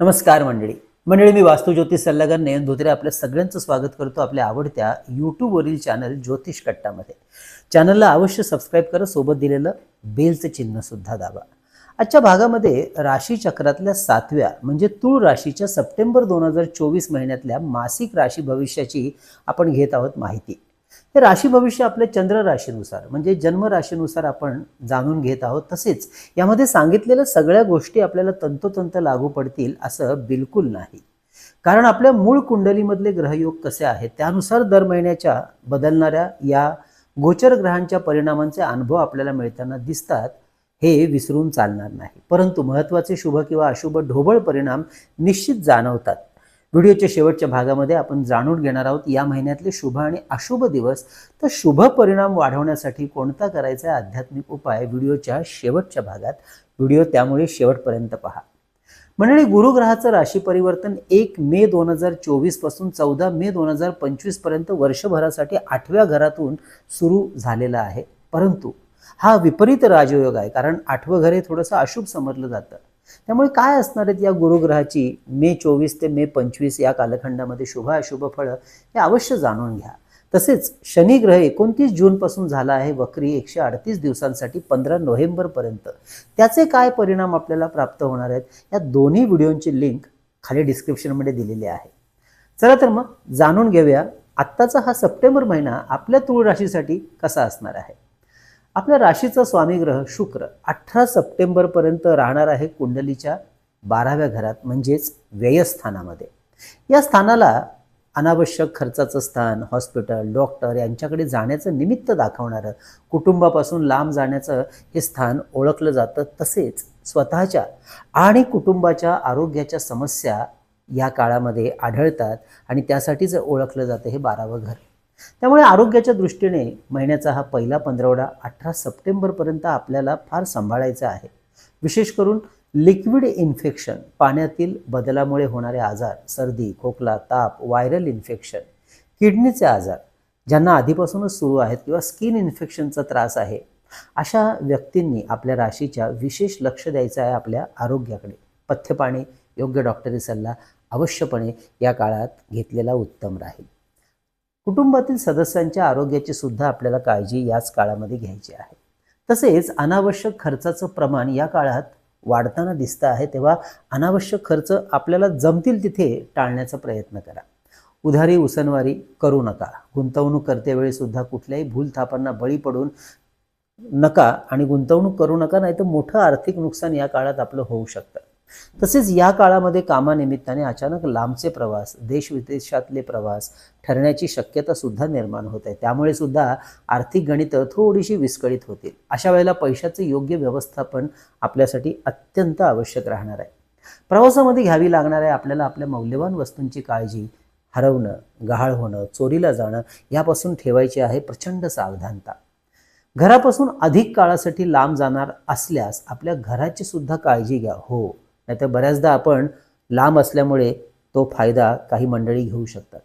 नमस्कार मंडळी. मंडळी मी वास्तू ज्योतिष सल्लागार नयन धोत्रे आपल्या सगळ्यांचं स्वागत करतो आपल्या आवडत्या यूट्यूबवरील चॅनल ज्योतिष कट्टामध्ये. चॅनलला अवश्य सबस्क्राईब करा सोबत दिलेलं बेलचं चिन्हसुद्धा दाबा. आजच्या भागामध्ये राशीचक्रातल्या सातव्या म्हणजे तूळ राशीच्या सप्टेंबर दोन हजार चोवीस महिन्यातल्या मासिक राशी भविष्याची आपण घेत आहोत माहिती. हे राशी भविष्य आपल्या चंद्र राशीनुसार म्हणजे जन्म राशीनुसार आपण जाणून घेत आहोत तसेच यामध्ये सांगितलेल्या सगळ्या गोष्टी आपल्याला तंतोतंत लागू पडतील असं बिलकुल नाही. कारण आपल्या मूळ कुंडलीमधले ग्रहयोग कसे आहेत त्यानुसार दर महिन्याच्या बदलणाऱ्या या गोचर ग्रहांच्या परिणामांचे अनुभव आपल्याला मिळताना दिसतात हे विसरून चालणार नाही. परंतु महत्त्वाचे शुभ किंवा अशुभ ढोबळ परिणाम निश्चित जाणवतात. व्हिडिओच्या शेवटच्या भागामध्ये आपण जाणून घेणार आहोत या महिन्यातले शुभ आणि अशुभ दिवस. तर शुभ परिणाम वाढवण्यासाठी कोणता करायचा आहे आध्यात्मिक उपाय व्हिडिओच्या शेवटच्या भागात. व्हिडिओ त्यामुळे शेवटपर्यंत पहा. मंडळी गुरुग्रहाचं राशी परिवर्तन एक मे दोन हजार चोवीसपासून चौदा मे दोन हजार पंचवीसपर्यंत वर्षभरासाठी आठव्या घरातून सुरू झालेला आहे. परंतु हा विपरीत राजयोग आहे कारण आठवं घर हे थोडंसं अशुभ समजलं जातं. त्यामुळे काय असणार आहेत या गुरुग्रहाची? मे चोवीस ते मे पंचवीस या कालखंडामध्ये शुभ अशुभ फळं हे अवश्य जाणून घ्या. तसेच शनिग्रह एकोणतीस जूनपासून झाला आहे वक्री एकशे अडतीस दिवसांसाठी पंधरा नोव्हेंबरपर्यंत. त्याचे काय परिणाम आपल्याला प्राप्त होणार आहेत? या दोन्ही व्हिडिओंची लिंक खाली डिस्क्रिप्शनमध्ये दिलेली आहे. चला तर मग जाणून घेऊया आत्ताचा हा सप्टेंबर महिना आपल्या तुळ राशीसाठी कसा असणार आहे? आपल्या राशीचा स्वामी ग्रह शुक्र अठरा सप्टेंबरपर्यंत राहणार आहे कुंडलीच्या बाराव्या घरात म्हणजेच व्ययस्थानामध्ये. या स्थानाला अनावश्यक खर्चाचं स्थान हॉस्पिटल डॉक्टर यांच्याकडे जाण्याचं निमित्त दाखवणारं कुटुंबापासून लांब जाण्याचं हे स्थान ओळखलं जातं तसेच स्वतःच्या आणि कुटुंबाच्या आरोग्याच्या समस्या या काळामध्ये आढळतात आणि त्यासाठीच ओळखलं जातं हे बारावं घर. त्यामुळे आरोग्याच्या दृष्टीने महिन्याचा हा पहिला पंधरवडा अठरा सप्टेंबरपर्यंत आपल्याला फार सांभाळायचा आहे. विशेष करून लिक्विड इन्फेक्शन पाण्यातील बदलामुळे होणारे आजार सर्दी खोकला ताप व्हायरल इन्फेक्शन किडनीचे आजार ज्यांना आधीपासूनच सुरू आहेत किंवा स्किन इन्फेक्शनचा त्रास आहे अशा व्यक्तींनी आपल्या राशीच्या विशेष लक्ष द्यायचं आहे आपल्या आरोग्याकडे. पथ्यपाणी योग्य डॉक्टरी सल्ला अवश्यपणे या काळात घेतलेला उत्तम राहील. कुटुंबातील सदस्यांच्या आरोग्याची सुद्धा आपल्याला काळजी याच काळामध्ये घ्यायची आहे. तसेच अनावश्यक खर्चाचं प्रमाण या काळात वाढताना दिसतं आहे तेव्हा अनावश्यक खर्च आपल्याला जमतील तिथे टाळण्याचा प्रयत्न करा. उधारी उसनवारी करू नका. गुंतवणूक करतेवेळी सुद्धा कुठल्याही भूलथापांना बळी पडून नका आणि गुंतवणूक करू नका नाही तर मोठं आर्थिक नुकसान या काळात आपलं होऊ शकतं. तसेच या काळामध्ये कामानिमित्ताने अचानक लांबचे प्रवास देश विदेशातले प्रवास ठरण्याची शक्यता सुद्धा निर्माण होत आहे. त्यामुळे सुद्धा आर्थिक गणितं थोडीशी विस्कळीत होतील. अशा वेळेला पैशाचे योग्य व्यवस्थापन आपल्यासाठी अत्यंत आवश्यक राहणार आहे. प्रवासामध्ये घ्यावी लागणार आहे आपल्याला आपल्या मौल्यवान वस्तूंची काळजी हरवणं गहाळ होणं चोरीला जाणं यापासून ठेवायची आहे प्रचंड सावधानता. घरापासून अधिक काळासाठी लांब जाणार असल्यास आपल्या घराची सुद्धा काळजी घ्या. हो नाहीतर बऱ्याचदा आपण लांब असल्यामुळे तो फायदा काही मंडळी घेऊ शकतात.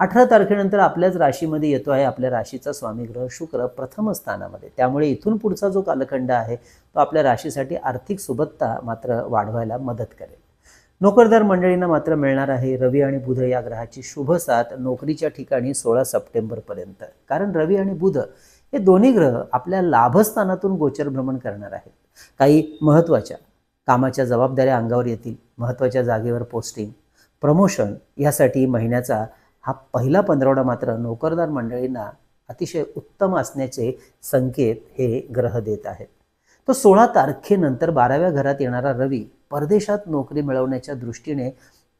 अठरा तारखेनंतर आपल्याच राशीमध्ये येतो आहे आपल्या राशीचा स्वामी ग्रह शुक्र प्रथम स्थानामध्ये. त्यामुळे इथून पुढचा जो कालखंड आहे तो आपल्या राशीसाठी आर्थिक सुबत्ता मात्र वाढवायला मदत करेल. नोकरदार मंडळींना मात्र मिळणार आहे रवी आणि बुध या ग्रहाची शुभ साथ नोकरीच्या ठिकाणी सोळा सप्टेंबरपर्यंत. कारण रवी आणि बुध हे दोन्ही ग्रह आपल्या लाभस्थानातून गोचर भ्रमण करणार आहेत. काही महत्त्वाच्या कामाच्या जबाबदाऱ्या अंगावर येतील महत्त्वाच्या जागेवर पोस्टिंग प्रमोशन यासाठी महिन्याचा हा पहिला पंधरवडा मात्र नोकरदार मंडळींना अतिशय उत्तम असण्याचे संकेत हे ग्रह देत आहेत. तो सोळा तारखेनंतर बाराव्या घरात येणारा रवी परदेशात नोकरी मिळवण्याच्या दृष्टीने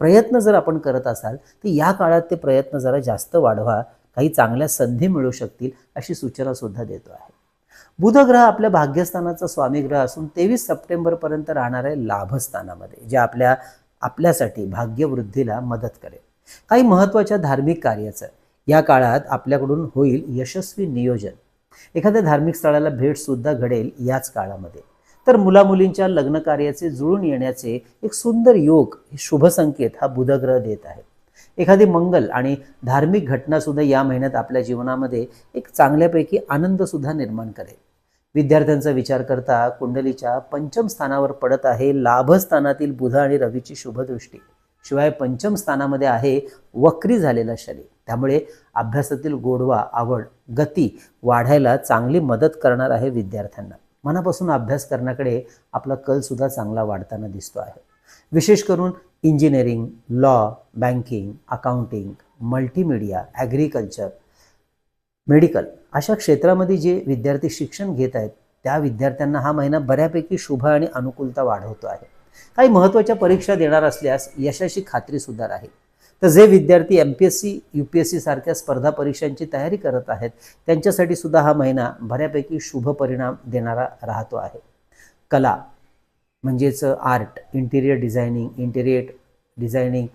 प्रयत्न जर आपण करत असाल तर या काळात ते प्रयत्न जरा जास्त वाढवा काही चांगल्या संधी मिळू शकतील अशी सूचनासुद्धा देतो आहे. बुधग्रह आपल्या भाग्यस्थानाचा स्वामी ग्रह असून तेवीस सप्टेंबरपर्यंत राहणार आहे लाभस्थानामध्ये जे आपल्या आपल्यासाठी भाग्यवृद्धीला मदत करेल. काही महत्त्वाच्या धार्मिक कार्याचं या काळात आपल्याकडून होईल यशस्वी नियोजन. एखाद्या धार्मिक स्थळाला भेटसुद्धा घडेल याच काळामध्ये. तर मुलामुलींच्या लग्न कार्याचे जुळून येण्याचे एक सुंदर योग हे शुभ संकेत हा बुधग्रह देत आहे. एखादी मंगल आणि धार्मिक घटना सुद्धा या महिन्यात आपल्या जीवनामध्ये एक चांगल्यापैकी आनंद सुद्धा निर्माण करेल. विद्यार्थ्यांचा विचार करता कुंडलीच्या पंचम स्थानावर पडत आहे लाभस्थानातील बुध आणि रवीची शुभदृष्टी. शिवाय पंचम स्थानामध्ये आहे वक्री झालेला शनी. त्यामुळे अभ्यासातील गोडवा आवड गती वाढायला चांगली मदत करणार आहे विद्यार्थ्यांना. मनापासून अभ्यास करण्याकडे आपला कल सुद्धा चांगला वाढताना दिसतो आहे. विशेष करून engineering law banking accounting multimedia agriculture medical अशा क्षेत्रामध्ये जे विद्यार्थी शिक्षण घेत आहेत त्या विद्यार्थ्यांना हा महिना बऱ्यापैकी शुभ आणि अनुकूलता वाढवतो आहे. काही महत्त्वाच्या परीक्षा देणार असल्यास यशाची खात्रीसुद्धा आहे. तर जे विद्यार्थी M P S C U P S C सारख्या स्पर्धा परीक्षांची तयारी करत आहेत त्यांच्यासाठी सुद्धा हा महिना बऱ्यापैकी शुभ परिणाम देणारा राहतो आहे. कला म्हणजेच art interior designing interior designing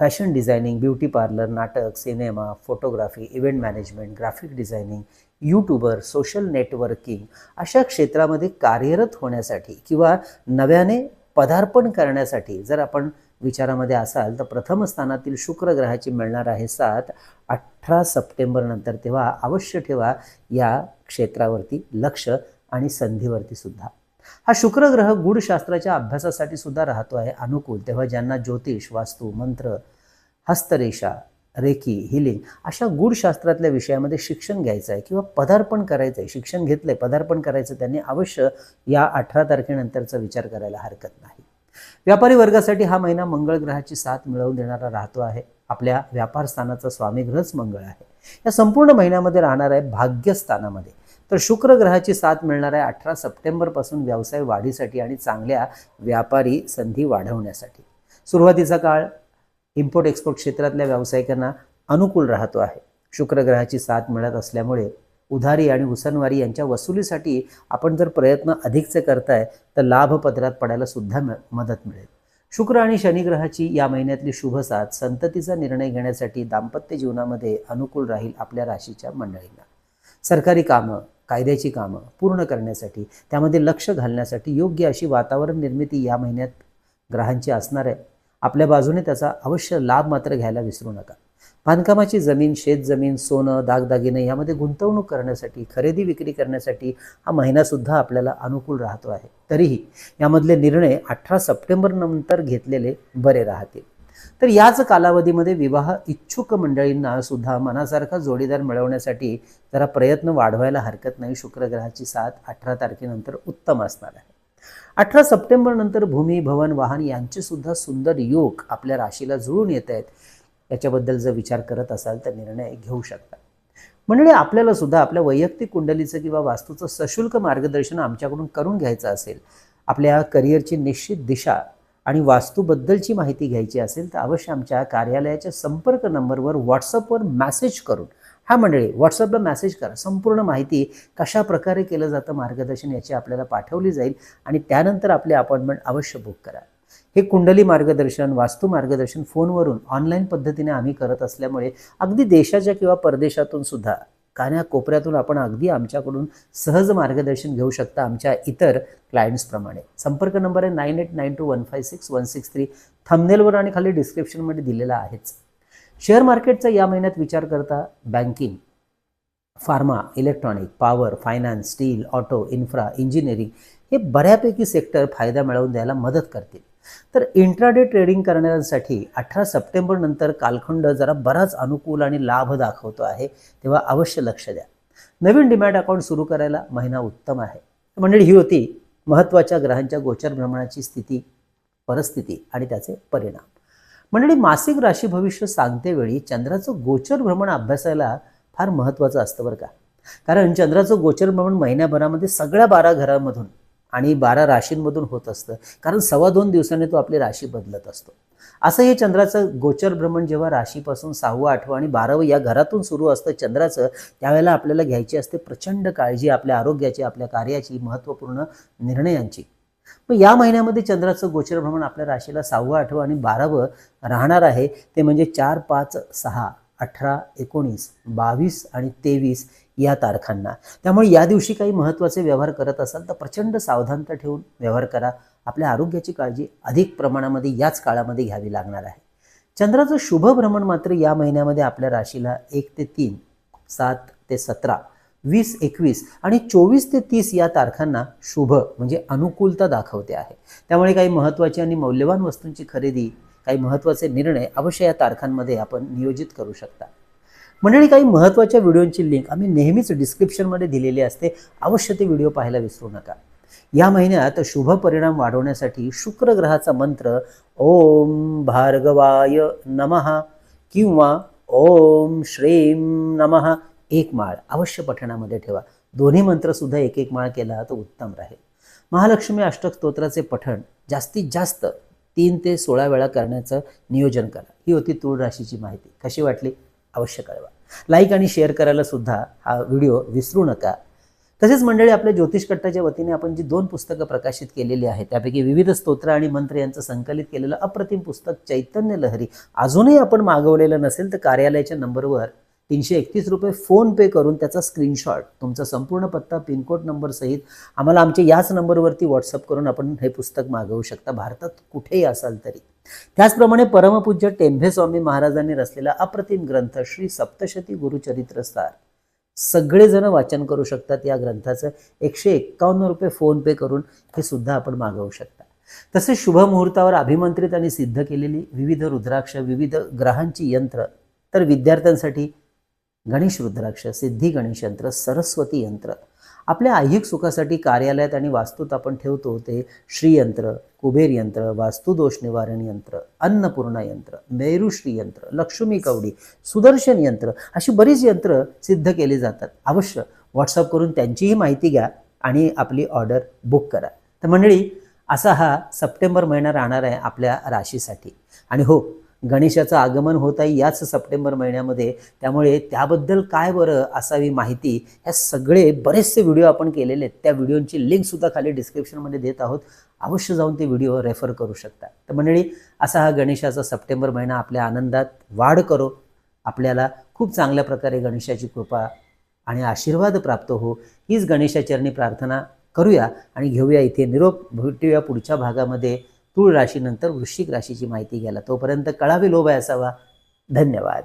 fashion designing beauty parlour नाटक cinema photography event management graphic designing YouTuber social networking अशा क्षेत्रामध्ये कार्यरत होण्यासाठी किंवा नव्याने पदार्पण करण्यासाठी जर आपण विचारामध्ये असाल तर प्रथम स्थानातील शुक्र ग्रहाची मिळणार आहे साथ अठरा सप्टेंबर नंतर तेव्हा अवश्य ठेवा या क्षेत्रावरती लक्ष आणि संधीवरती सुद्धा. हा शुक्र ग्रह गूढशास्त्राच्या अभ्यासासाठी सुद्धा राहतो आहे. अनुकूल. तेव्हा ज्यांना ज्योतिष वास्तू मंत्र हस्तरेषा रेखी हिलिंग अशा गूढशास्त्रातल्या विषयामध्ये शिक्षण घ्यायचं आहे किंवा पदार्पण करायचं आहे शिक्षण घेतलंय पदार्पण करायचं त्यांनी अवश्य या अठरा तारखेनंतरचा विचार करायला हरकत नाही. व्यापारी वर्गासाठी हा महिना मंगळ ग्रहाची साथ मिळवून देणारा राहतो आहे. आपल्या व्यापार स्थानाचा स्वामी ग्रहच मंगळ आहे. या संपूर्ण महिन्यामध्ये राहणार आहे भाग्यस्थानामध्ये. तर शुक्र ग्रहाची साथ मिळणार आहे अठरा सप्टेंबरपासून व्यवसाय वाढीसाठी आणि चांगल्या व्यापारी संधी वाढवण्यासाठी. सुरुवातीचा काळ इम्पोर्ट एक्सपोर्ट क्षेत्रातल्या व्यावसायिकांना अनुकूल राहतो आहे. शुक्र ग्रहाची साथ मिळत असल्यामुळे उधारी आणि उसनवारी यांच्या वसुलीसाठी आपण जर प्रयत्न अधिकचे करताय तर लाभपत्रात पडायला सुद्धा मदत मिळेल. शुक्र आणि शनिग्रहाची या महिन्यातली शुभ साथ संततीचा निर्णय घेण्यासाठी दाम्पत्य जीवनामध्ये अनुकूल राहील आपल्या राशीच्या मंडळींना. सरकारी कामं कायद्याची कामं पूर्ण करण्यासाठी त्यामध्ये लक्ष घालण्यासाठी योग्य अशी वातावरण निर्मिती या महिन्यात ग्रहांची असणार आहे. आपल्या बाजूने त्याचा अवश्य लाभ मात्र घ्यायला विसरू नका. बांधकामाची जमीन शेतजमीन सोनं दागदागिने यामध्ये गुंतवणूक करण्यासाठी खरेदी विक्री करण्यासाठी हा महिनासुद्धा आपल्याला अनुकूल राहतो आहे. तरीही यामधले निर्णय अठरा सप्टेंबर नंतर घेतलेले बरे राहतील. तर याच कालावधीमध्ये विवाह इच्छुक मंडळींना सुद्धा मनासारखा जोडीदार मिळवण्यासाठी जरा प्रयत्न वाढवायला हरकत नाही. शुक्रग्रहाची साथ अठरा तारखेनंतर उत्तम असणार आहे. अठरा सप्टेंबर नंतर भूमी भवन वाहन यांचे सुद्धा सुंदर योग आपल्या राशीला जुळून येत आहेत. याच्याबद्दल जर विचार करत असाल तर निर्णय घेऊ शकता. म्हणजे आपल्याला सुद्धा आपल्या वैयक्तिक कुंडलीचं किंवा वास्तूचं सशुल्क मार्गदर्शन आमच्याकडून करून घ्यायचं असेल आपल्या करिअरची निश्चित दिशा आणि वास्तूबद्दलची माहिती घ्यायची असेल तर अवश्य आमच्या कार्यालयाच्या संपर्क नंबरवर व्हॉट्सअपवर मॅसेज करून हा मंडळी व्हॉट्सअपला मेसेज करा. संपूर्ण माहिती कशा प्रकारे केलं जातं मार्गदर्शन याची आपल्याला पाठवली जाईल आणि त्यानंतर आपले अपॉइंटमेंट अवश्य बुक करा. हे कुंडली मार्गदर्शन वास्तू मार्गदर्शन फोनवरून ऑनलाईन पद्धतीने आम्ही करत असल्यामुळे अगदी देशाच्या किंवा परदेशातून सुद्धा कान्या कोपऱ्यातून आपण अगदी आमच्याकडून सहज मार्गदर्शन घेऊ शकता आमच्या इतर क्लायंट्सप्रमाणे संपर्क नंबर आहे nine eight nine two one five six one six three थमनेलवर आणि खाली डिस्क्रिप्शनमध्ये दिलेला आहेच. शेअर मार्केटचा या महिन्यात विचार करता banking pharma electronic power finance steel auto infra engineering हे बऱ्यापैकी सेक्टर फायदा मिळवून द्यायला मदत करतील. तर इंट्राडे ट्रेडिंग करणाऱ्यांसाठी अठरा सप्टेंबर नंतर कालखंड जरा बराच अनुकूल आणि लाभ दाखवतो आहे तेव्हा अवश्य लक्ष द्या. नवीन डिमॅट अकाउंट सुरू करायला महिना उत्तम आहे. मंडळी ही होती महत्त्वाच्या ग्रहांच्या गोचर भ्रमणाची स्थिती परिस्थिती आणि त्याचे परिणाम. मंडळी मासिक राशी भविष्य सांगतेवेळी चंद्राचं गोचर भ्रमण अभ्यासायला फार महत्त्वाचं असतं बरं का. कारण चंद्राचं गोचर भ्रमण महिन्याभरामध्ये सगळ्या बारा घरामधून आणि बारा राशींमधून होत असतं. कारण सव्वा दोन दिवसांनी तो आपली राशी बदलत असतो. असं हे चंद्राचं गोचर भ्रमण जेव्हा राशीपासून सहावं आठवं आणि बारावं या घरातून सुरू असतं चंद्राचं त्यावेळेला आपल्याला घ्यायची असते प्रचंड काळजी आपल्या आरोग्याची आपल्या कार्याची महत्त्वपूर्ण निर्णयांची. मग या महिन्यामध्ये चंद्राचं गोचर भ्रमण आपल्या राशीला सहावं आठवं आणि बारावं राहणार आहे. ते म्हणजे चार पाच सहा अठरा एकोणीस बावीस आणि तेवीस या तारखांना. त्यामुळे या दिवशी काही महत्त्वाचे व्यवहार करत असाल तर प्रचंड सावधानता ठेवून व्यवहार करा. आपल्या आरोग्याची काळजी अधिक प्रमाणामध्ये याच काळामध्ये घ्यावी लागणार आहे. चंद्राचं शुभ भ्रमण मात्र या महिन्यामध्ये आपल्या राशीला एक ते तीन सात ते सतरा वीस एकवीस आणि चोवीस ते तीस या तारखांना शुभ म्हणजे अनुकूलता दाखवते आहे. त्यामुळे काही महत्त्वाची आणि मौल्यवान वस्तूंची खरेदी काही महत्त्वाचे निर्णय अवश्य या तारखांमध्ये आपण नियोजित करू शकता. मंडळी काही महत्त्वाच्या व्हिडिओंची लिंक आम्ही नेहमीच डिस्क्रिप्शनमध्ये दिलेली असते. अवश्य ते व्हिडिओ पाहायला विसरू नका. या महिन्यात शुभ परिणाम वाढवण्यासाठी शुक्र ग्रहाचा मंत्र ओम भार्गवाय नमः किंवा ओम श्रीम नमः एक माळ अवश्य पठणामध्ये ठेवा. दोन्ही मंत्रसुद्धा एक एक माळ केला तर उत्तम राहील. महालक्ष्मी अष्टक स्तोत्राचे पठण जास्तीत जास्त तीन ते सोळा वेळा करण्याचं नियोजन करा. ही होती तूळ राशीची माहिती. कशी वाटली? अवश्य कळवा लाईक आणि शेअर करायला सुद्धा हा व्हिडिओ विसरू नका. तसेच मंडळी आपल्या ज्योतिष कट्टाच्या वतीने आपण जी दोन पुस्तकं प्रकाशित केलेली आहेत त्यापैकी विविध स्तोत्र आणि मंत्र यांचं संकलित केलेलं अप्रतिम पुस्तक चैतन्य लहरी अजूनही आपण मागवलेलं नसेल तर कार्यालयाच्या नंबरवर तीनशे एकतीस रुपये फोन पे करून त्याचा स्क्रीनशॉट तुमचा संपूर्ण पत्ता पिनकोड नंबरसहित आम्हाला आमच्या याच नंबरवरती व्हॉट्सअप करून आपण हे पुस्तक मागवू शकता. भारतात कुठेही असाल तरी. त्याचप्रमाणे परमपूज्य टेंभे स्वामी महाराजांनी रचलेला अप्रतिम ग्रंथ श्री सप्तशती गुरुचरित्रसार. सगळेजण वाचन करू शकतात या ग्रंथाचं. एकशे एक्कावन्न रुपये फोन पे करून हे सुद्धा आपण मागवू शकता. तसेच शुभ मुहूर्तावर अभिमंत्रित आणि सिद्ध केलेली विविध रुद्राक्ष विविध ग्रहांची यंत्र तर विद्यार्थ्यांसाठी गणेश रुद्राक्ष सिद्धी गणेश यंत्र सरस्वती यंत्र आपल्या ऐहिक सुखासाठी कार्यालयात आणि वास्तूत आपण ठेवतो ते श्रीयंत्र कुबेर यंत्र वास्तुदोष निवारण यंत्र अन्नपूर्णा यंत्र मेरुश्री यंत्र लक्ष्मी कवडी सुदर्शन यंत्र अशी बरीच यंत्र सिद्ध केली जातात. अवश्य व्हॉट्सअप करून त्यांचीही माहिती घ्या आणि आपली ऑर्डर बुक करा. तर मंडळी असा हा सप्टेंबर महिना राहणार आहे आपल्या राशीसाठी. आणि हो गणेशाचं आगमन होत आहे याच सप्टेंबर महिन्यामध्ये. त्यामुळे त्याबद्दल काय बरं असावी माहिती ह्या सगळे बरेचसे व्हिडिओ आपण केलेले आहेत. त्या व्हिडिओंची लिंकसुद्धा खाली डिस्क्रिप्शनमध्ये देत आहोत. अवश्य जाऊन ते व्हिडिओ रेफर करू शकता. तर मंडळी असा हा गणेशाचा सप्टेंबर महिना आपल्या आनंदात वाढ करो. आपल्याला खूप चांगल्या प्रकारे गणेशाची कृपा आणि आशीर्वाद प्राप्त हो. हीच गणेशाचरणी प्रार्थना करूया आणि घेऊया इथे निरोप. भेटूया पुढच्या भागामध्ये. तूळ राशीनंतर वृश्चिक राशीची माहिती घ्यायला तोपर्यंत कळावे लोभ आहे असावा धन्यवाद.